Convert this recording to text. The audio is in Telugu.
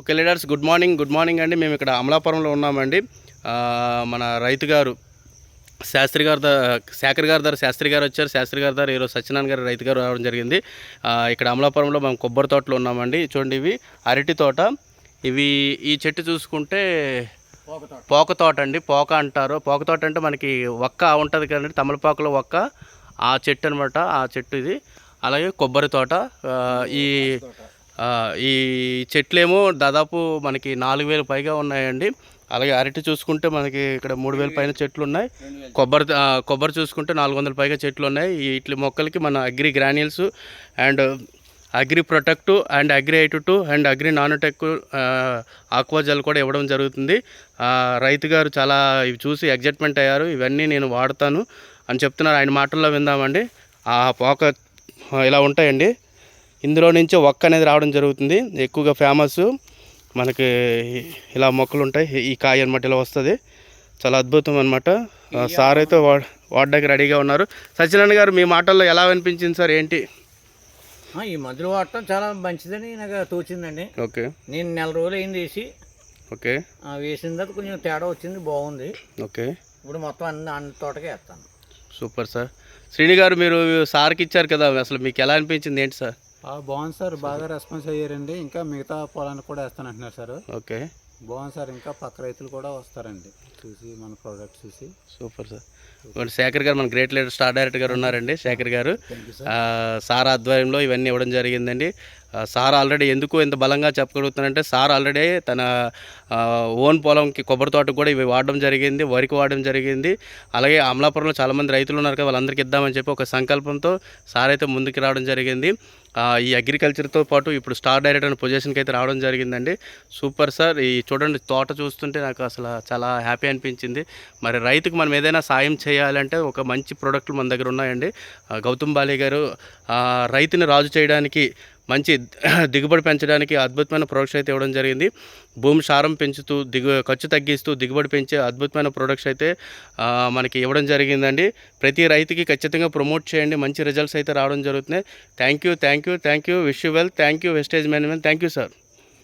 Okay leaders good morning good morning అండి. మేము ఇక్కడ అమలాపురంలో ఉన్నామండి. మన రైతు గారు శాస్త్రి గారు శాఖర్ గారి దగ్గర శాస్త్రి గారు వచ్చారు. శాస్త్రి గారి దగ్గర ఈరోజు సత్యనారాయణ గారు రైతు గారు రావడం జరిగింది. ఇక్కడ అమలాపురంలో మేము కొబ్బరి తోటలో ఉన్నామండి. చూడండి ఇవి అరటి తోట. ఇవి ఈ చెట్టు చూసుకుంటే పోక తోట అండి. పోక అంటారు. పోక తోట అంటే మనకి ఒక్క ఉంటుంది కదండి. తమలపాకులో ఒక్క ఆ చెట్టు అనమాట ఆ చెట్టు ఇది. అలాగే కొబ్బరి తోట. ఈ ఈ చెట్లేమో దాదాపు మనకి నాలుగు వేలు పైగా ఉన్నాయండి. అలాగే అరటి చూసుకుంటే మనకి ఇక్కడ మూడు వేల పైన చెట్లు ఉన్నాయి కొబ్బరి కొబ్బరి చూసుకుంటే నాలుగు వందల పైగా చెట్లు ఉన్నాయి ఈ ఇట్ల మొక్కలకి మన agri granules and agri protect and agri eight two and agri nanotech ఆక్వాజల్ కూడా ఇవ్వడం జరుగుతుంది. రైతు గారు చాలా ఇవి చూసి ఎగ్జైట్మెంట్ అయ్యారు. ఇవన్నీ నేను వాడతాను అని చెప్తున్నారు. ఆయన మాటల్లో విందామండి. ఆ పోక ఇలా ఉంటాయండి. ఇందులో నుంచి ఒక్క అనేది రావడం జరుగుతుంది. ఎక్కువగా ఫేమస్ మనకి ఇలా మొక్కలు ఉంటాయి ఈ కాయ అనమాట ఇలా వస్తుంది. చాలా అద్భుతం అనమాట సార్ అయితే వా వాడడానికి రెడీగా ఉన్నారు. సత్యనారాయణ గారు మీ మాటల్లో ఎలా అనిపించింది సార్? ఏంటి? ఈ మందులు వాడటం చాలా మంచిదని నాకు తోచిందండి. ఓకే. నేను నెల రోజులు అయింది వేసి. ఓకే. వేసిన తర్వాత కొంచెం తేడా వచ్చింది బాగుంది. ఓకే. ఇప్పుడు మొత్తం అన్ని అన్ని తోటకే వేస్తాను. Super sir. శ్రీని గారు మీరు సార్కి ఇచ్చారు కదా అసలు మీకు ఎలా అనిపించింది? ఏంటి సార్? బాగుంది సార్. బాగా రెస్పాన్స్ అయ్యారండి. ఇంకా మిగతా పొలానికి కూడా వేస్తానంటున్నారు సార్. ఓకే. బాగుంది సార్. ఇంకా పక్క రైతులు కూడా వస్తారండి. చూసి మన ప్రోడక్ట్ చూసి. Super sir. ఇదిగోండి శేఖర్ గారు మన గ్రేట్ లీడర్ స్టార్ డైరెక్టర్ గారు ఉన్నారండి. శేఖర్ గారు సార్ ఆధ్వర్యంలో ఇవన్నీ ఇవ్వడం జరిగిందండి. సార్ ఆల్రెడీ ఎందుకు ఇంత బలంగా చెప్పగలుగుతున్నారంటే సార్ ఆల్రెడీ తన ఓన్ పొలంకి కొబ్బరి తోటకు కూడా ఇవి వాడడం జరిగింది వరికి వాడడం జరిగింది. అలాగే అమలాపురంలో చాలామంది రైతులు ఉన్నారు కదా వాళ్ళందరికీ ఇద్దామని చెప్పి ఒక సంకల్పంతో సార్ అయితే ముందుకు రావడం జరిగింది. ఈ అగ్రికల్చర్తో పాటు ఇప్పుడు స్టార్ డైరెక్టర్ అనే పొజిషన్కి అయితే రావడం జరిగిందండి. సూపర్ సార్ ఈ చూడండి తోట చూస్తుంటే నాకు అసలు చాలా హ్యాపీ అనిపించింది. మరి రైతుకు మనం ఏదైనా సాయం చేయాలంటే ఒక మంచి ప్రోడక్ట్లు మన దగ్గర ఉన్నాయండి. గౌతమ్ బాలి గారు రైతుని రాజు చేయడానికి మంచి దిగుబడి పెంచడానికి అద్భుతమైన ప్రొడక్ట్స్ అయితే ఇవ్వడం జరిగింది. భూమి సారం పెంచుతూ దిగు ఖర్చు తగ్గిస్తూ దిగుబడి పెంచే అద్భుతమైన ప్రొడక్ట్స్ అయితే మనకి ఇవ్వడం జరిగిందండి. ప్రతి రైతుకి ఖచ్చితంగా ప్రమోట్ చేయండి. మంచి రిజల్ట్స్ అయితే రావడం జరుగుతున్నాయి. Thank you thank you thank you wish you well. Thank you wastage management. Thank you sir.